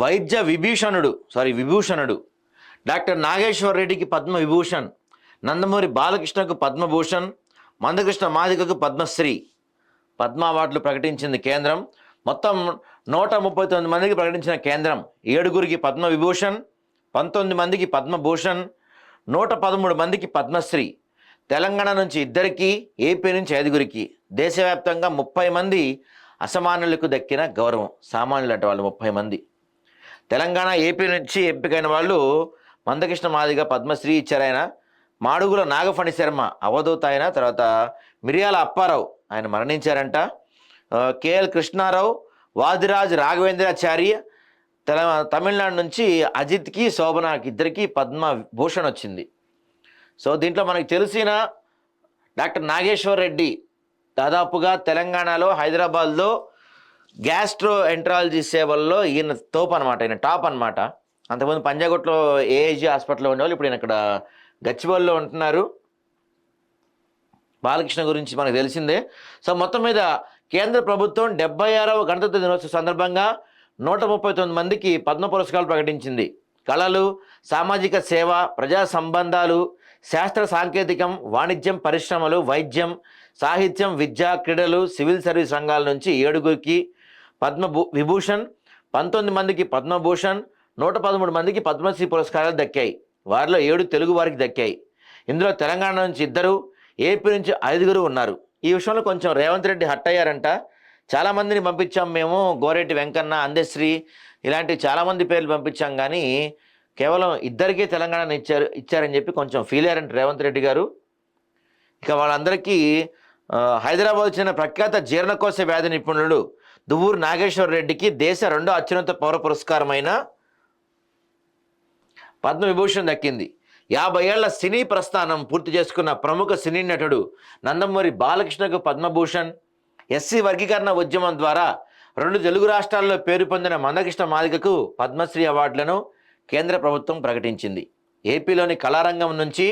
వైద్య విభీషణుడు సారీ విభూషణుడు. డాక్టర్ నాగేశ్వర రెడ్డికి పద్మ విభూషణ్ నందమూరి బాలకృష్ణకు పద్మభూషణ్ మందకృష్ణ మాదికకు పద్మశ్రీ. పద్మ అవార్డులు ప్రకటించింది కేంద్రం. మొత్తం నూట ముప్పై తొమ్మిది మందికి ప్రకటించిన కేంద్రం ఏడుగురికి పద్మ విభూషణ్ పంతొమ్మిది మందికి పద్మభూషణ్ నూట పదమూడు మందికి పద్మశ్రీ. తెలంగాణ నుంచి ఇద్దరికి ఏపీ నుంచి ఐదుగురికి. దేశవ్యాప్తంగా ముప్పై మంది అసమానులకు దక్కిన గౌరవం. సామాన్యులు అంటే వాళ్ళు ముప్పై మంది. తెలంగాణ ఏపీ నుంచి ఎంపికైన వాళ్ళు మందకృష్ణ మాదిగ పద్మశ్రీ ఇచ్చారాయన మాడుగుల నాగఫణి శర్మ అవధూత ఆయన. తర్వాత మిరియాల అప్పారావు ఆయన మరణించారంట. కేఎల్ కృష్ణారావు వాదిరాజ్ రాఘవేంద్రాచారి తెల తమిళనాడు నుంచి అజిత్కి శోభనాకి ఇద్దరికి పద్మ భూషణ్ వచ్చింది. సో దీంట్లో మనకు తెలిసిన డాక్టర్ నాగేశ్వర్ రెడ్డి దాదాపుగా తెలంగాణలో హైదరాబాద్లో గ్యాస్ట్రో ఎంట్రాలజీ సేవల్లో ఈయన తోప్ అనమాట ఈయన టాప్ అనమాట అంతకుముందు పంజాగుట్లో ఏఐజీ హాస్పిటల్లో ఉండేవాళ్ళు ఇప్పుడు ఈయన ఇక్కడ గచ్చిబౌలిలో ఉంటున్నారు. బాలకృష్ణ గురించి మనకు తెలిసిందే. సో మొత్తం మీద కేంద్ర ప్రభుత్వం డెబ్బై ఆరవ గణతంత్ర దినోత్సవ సందర్భంగా నూట ముప్పై తొమ్మిది మందికి పద్మ పురస్కారాలు ప్రకటించింది. కళలు సామాజిక సేవ ప్రజా సంబంధాలు శాస్త్ర సాంకేతికం వాణిజ్యం పరిశ్రమలు వైద్యం సాహిత్యం విద్య క్రీడలు సివిల్ సర్వీస్ రంగాల నుంచి ఏడుగురికి పద్మభూ విభూషణ్ పంతొమ్మిది మందికి పద్మభూషణ్ నూట పదమూడు మందికి పద్మశ్రీ పురస్కారాలు దక్కాయి. వారిలో ఏడు తెలుగు వారికి దక్కాయి. ఇందులో తెలంగాణ నుంచి ఇద్దరు ఏపీ నుంచి ఐదుగురు ఉన్నారు. ఈ విషయంలో కొంచెం రేవంత్ రెడ్డి హట్ అయ్యారంట. చాలామందిని పంపించాం మేము గోరెడ్డి వెంకన్న అందశ్రీ ఇలాంటి చాలామంది పేర్లు పంపించాం కానీ కేవలం ఇద్దరికే తెలంగాణను ఇచ్చారు ఇచ్చారని చెప్పి కొంచెం ఫీల్ అయ్యారంట రేవంత్ రెడ్డి గారు. ఇక వాళ్ళందరికీ హైదరాబాద్ చెందిన ప్రఖ్యాత జీర్ణకోశ వ్యాధి నిపుణులు దువ్వూరు నాగేశ్వర రెడ్డికి దేశ రెండో అత్యున్నత పౌర పురస్కారమైన పద్మవిభూషణ్ దక్కింది. యాభై ఏళ్ళ సినీ ప్రస్థానం పూర్తి చేసుకున్న ప్రముఖ సినీ నటుడు నందమూరి బాలకృష్ణకు పద్మభూషణ్ ఎస్సీ వర్గీకరణ ఉద్యమం ద్వారా రెండు తెలుగు రాష్ట్రాల్లో పేరు పొందిన మందకృష్ణ మాదికకు పద్మశ్రీ అవార్డులను కేంద్ర ప్రభుత్వం ప్రకటించింది. ఏపీలోని కళారంగం నుంచి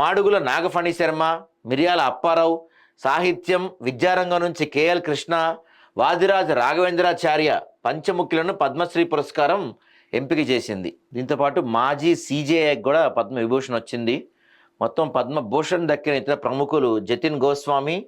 మాడుగుల నాగఫణి శర్మ మిరియాల అప్పారావు సాహిత్యం విద్యారంగం నుంచి కేఎల్ కృష్ణ వాదిరాజ్ రాఘవేంద్రాచార్య పంచముఖులను పద్మశ్రీ పురస్కారం ఎంపిక చేసింది. దీంతోపాటు మాజీ సీజేఐకి కూడా పద్మ విభూషణ్ వచ్చింది. మొత్తం పద్మభూషణ్ దక్కిన ఇతర ప్రముఖులు జతిన్ గోస్వామి